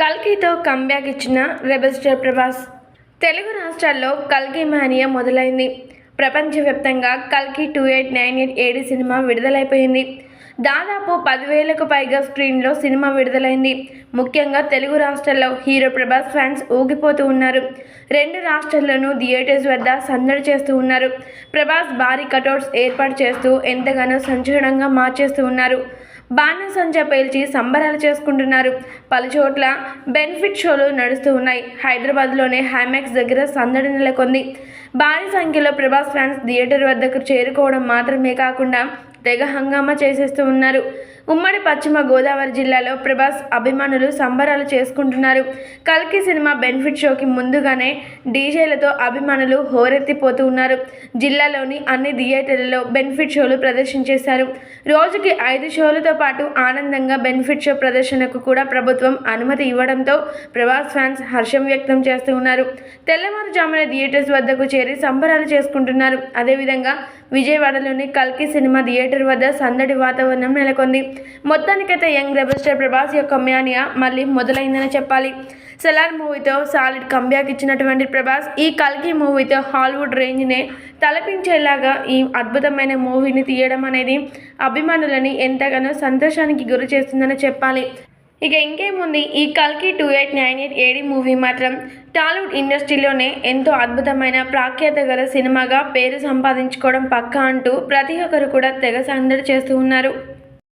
కల్కితో comeback ఇచ్చిన rebel star Prabhas. Telugu రాష్ట్రాల్లో కల్కి మానియా మొదలైంది. ప్రపంచవ్యాప్తంగా కల్కి two eight nine eight AD cinema విడుదలైపోయింది. దాదాపు పదివేలకు పైగా స్క్రీన్లో సినిమా విడుదలైంది. ముఖ్యంగా తెలుగు రాష్ట్రాల్లో హీరో ప్రభాస్ ఫ్యాన్స్ ఊగిపోతూ ఉన్నారు. రెండు రాష్ట్రాల్లోనూ థియేటర్స్ వద్ద సందడి చేస్తూ ఉన్నారు. ప్రభాస్ భారీ కటౌట్స్ ఏర్పాటు చేస్తూ ఎంతగానో సంచలనంగా మార్చేస్తూ ఉన్నారు. బాణసంచా పేల్చి సంబరాలు చేసుకుంటున్నారు. పలుచోట్ల బెనిఫిట్ షోలు నడుస్తూ ఉన్నాయి. హైదరాబాద్లోనే హైమాక్స్ దగ్గర సందడి నెలకొంది. భారీ సంఖ్యలో ప్రభాస్ ఫ్యాన్స్ థియేటర్ వద్దకు చేరుకోవడం మాత్రమే కాకుండా తెగ హంగామా చేసేస్తూ ఉన్నారు. ఉమ్మడి పశ్చిమ గోదావరి జిల్లాలో ప్రభాస్ అభిమానులు సంబరాలు చేసుకుంటున్నారు. కల్కి సినిమా బెనిఫిట్ షోకి ముందుగానే డీజేలతో అభిమానులు హోరెత్తిపోతూ ఉన్నారు. జిల్లాలోని అన్ని థియేటర్లలో బెనిఫిట్ షోలు ప్రదర్శించేశారు. రోజుకి ఐదు షోలతో పాటు ఆనందంగా బెనిఫిట్ షో ప్రదర్శనకు కూడా ప్రభుత్వం అనుమతి ఇవ్వడంతో ప్రభాస్ ఫ్యాన్స్ హర్షం వ్యక్తం చేస్తూ ఉన్నారు. తెల్లవారుజామున థియేటర్స్ వద్దకు చేరి సంబరాలు చేసుకుంటున్నారు. అదేవిధంగా విజయవాడలోని కల్కి సినిమా థియేటర్ థియేటర్ వద్ద సందడి వాతావరణం నెలకొంది. మొత్తానికైతే యంగ్ రెబల్ స్టార్ ప్రభాస్ యొక్క మ్యానియా మళ్ళీ మొదలైందని చెప్పాలి. సెలార్ మూవీతో సాలిడ్ కంబ్యాక్ ఇచ్చినటువంటి ప్రభాస్ ఈ కల్కి మూవీతో హాలీవుడ్ రేంజ్నే తలపించేలాగా ఈ అద్భుతమైన మూవీని తీయడం అనేది అభిమానులని ఎంతగానో సంతోషానికి గురి చేస్తుందని చెప్పాలి. ఇక ఇంకేముంది? ఈ కల్కి two eight nine eight AD movie మాత్రం టాలీవుడ్ ఇండస్ట్రీలోనే ఎంతో అద్భుతమైన ప్రాఖ్యాత గల సినిమాగా పేరు సంపాదించుకోవడం పక్కా అంటూ ప్రతి ఒక్కరు కూడా తెగ సందడి చేస్తూ ఉన్నారు.